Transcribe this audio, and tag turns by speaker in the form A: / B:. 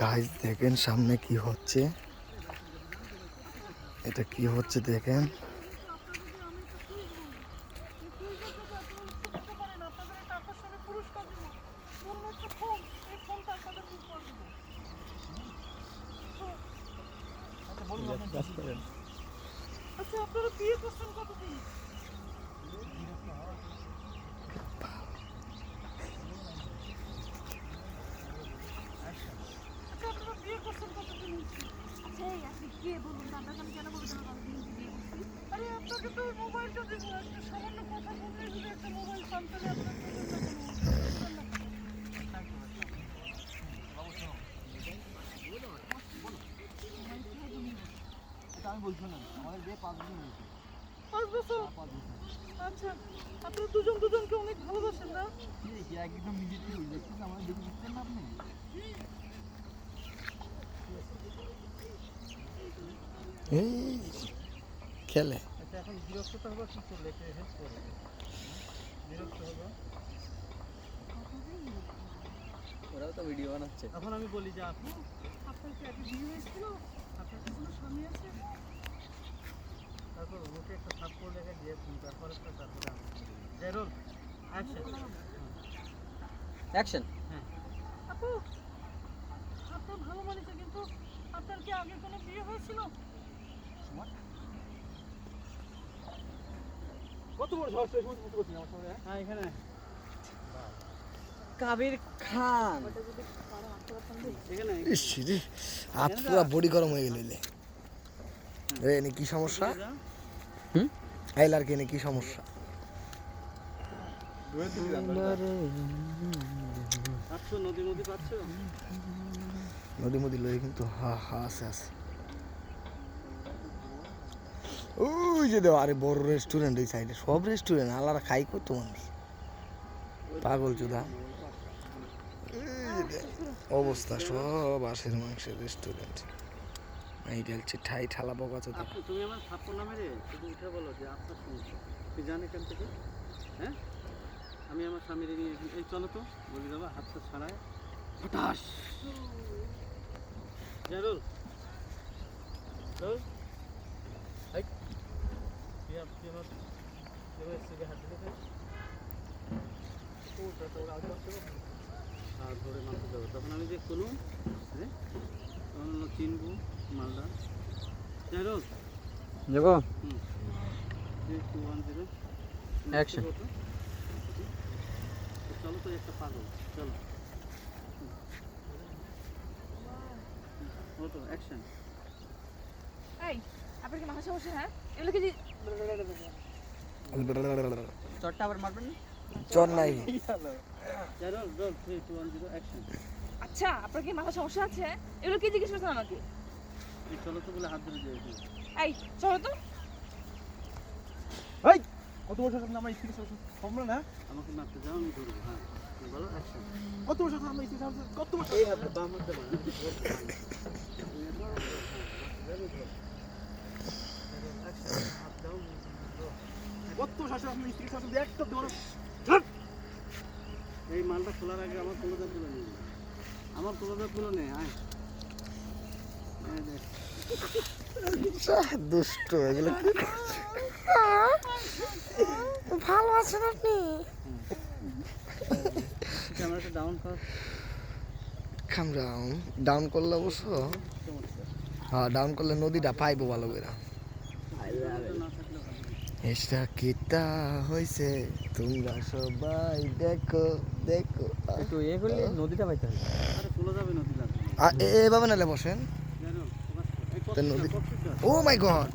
A: Guys দেখেন সামনে কি হচ্ছে। এটা কি হচ্ছে দেখেন
B: আচ্ছা আপনারা বিয়ে করছেন কতদিন হচ্ছে?
C: আচ্ছা এই বলুন আপনাকে আমি কেন বলতে পারব
B: আরে আপনাকে তো মোবাইলটা দেবো। একটা সামান্য কথা বললে যদি একটা মোবাইল সামনে আপনার
D: আমি বলছি না আমাদের বিয়ে পাঁচ দিন হয়েছে
B: পাঁচ বছর। আচ্ছা আপনারা দুজন দুজনকে অনেক ভালোবাসেন না?
D: একদম নিজে থেকে হয়ে আমাদের দেখে বুঝতেন না আপনি?
A: এই খেলে।
D: আচ্ছা ওরাও তো ভিডিও বানাচ্ছে।
B: এখন আমি বলি যে আপু আপনার কি আগে বিয়ে হয়েছিল আপনার কি কোনো স্বামী আছে?
D: তারপর ওকে একটা থাপ্পড় লেগে দিয়ে তারপরে তো তারপরে জেরুল অ্যাকশন
E: অ্যাকশন
B: আপু আপনার ভালো মানেছে কিন্তু আপনার কি আগে কোনো বিয়ে হয়েছিল?
D: কত বড় আমার সঙ্গে হ্যাঁ? এখানে।
E: কাবির খান।
D: এখানে
A: ইস রে হাত পুরো বডি গরম হয়ে গেল রে এনে কি সমস্যা?
E: হুম?
A: আইলার কে এনে কি সমস্যা?
D: পাচ্ছ নদী নদী পাচ্ছ?
A: নদী মদি লই কিন্তু হা হা আছে আছে ওই যে দেও আরে বড় রেস্টুরেন্ট এই সাইডে সব রেস্টুরেন্ট আলাদা খাই করতো মানুষ। পাগল চুদা। অবস্থা, সব আশের মাংসের রেস্টুরেন্ট এইটা হচ্ছে ঠাই, ঠালা বকা চোদা
D: তুমি আমার থাপ্পড় না মেরে শুধু উঠে বলো যে আপনার সমস্যা। তুই জান এখান থেকে হ্যাঁ? আমি আমার স্বামীর এই চলো তো, বলি দাদা হাতটা ছাড়ায়। হঠাস জারুল। আর ধরে মারতে যাবে। তখন আমি যে কোনো হ্যাঁ হলো চিনবো মালদা। জারুল।
E: যাব
D: three two one zero
E: Action.
D: চলো তো একটা পাগল। চলো। ওটো অ্যাকশন
C: এই আপনার কি মাথা সমস্যা হ্যাঁ? এগুলো কি
E: চটটা আবার মারবেন? না
A: চর নাই।
C: আচ্ছা আপনার কি মাথা সমস্যা আছে? এগুলো কি জিজ্ঞেস করছেন আমাকে?
D: চলো তো বলে হাত ধরে দিয়ে
C: এই চলো তো।
D: কত বছর সামনে আমার স্ত্রী সম্ভব না? আমাকে মারতে যাও আমি ধরবো হ্যাঁ। বলো অ্যাকশন কত বছর সামনে স্ত্রী কত বছর এই হাতে বাম হাতে কত শাসন আপনার স্ত্রী শাসন দিয়ে একটা ধরো। এই মালটা খোলার আগে আমার কোলোদার তুলে নিয়ে। আমার কোলোদার তুলে নে আয়। এই
A: দুষ্ট এগুলো ভালো আছেন আপনি?
D: ক্যামেরাটা ডাউন কর।
A: খাম ডাউন ডাউন করলে অবশ্য। হ্যাঁ ডাউন করলে নদীটা পাইবো ভালো করে। এটা কিতা হয়েছে তোমরা সবাই দেখো দেখো।
E: একটু এ করলে নদীটা পাইতে হবে।
D: আরে খোলা যাবে নদী লাগবে
A: আ, এ- এভাবে নালে বসেন। নদী-? ও মাই গড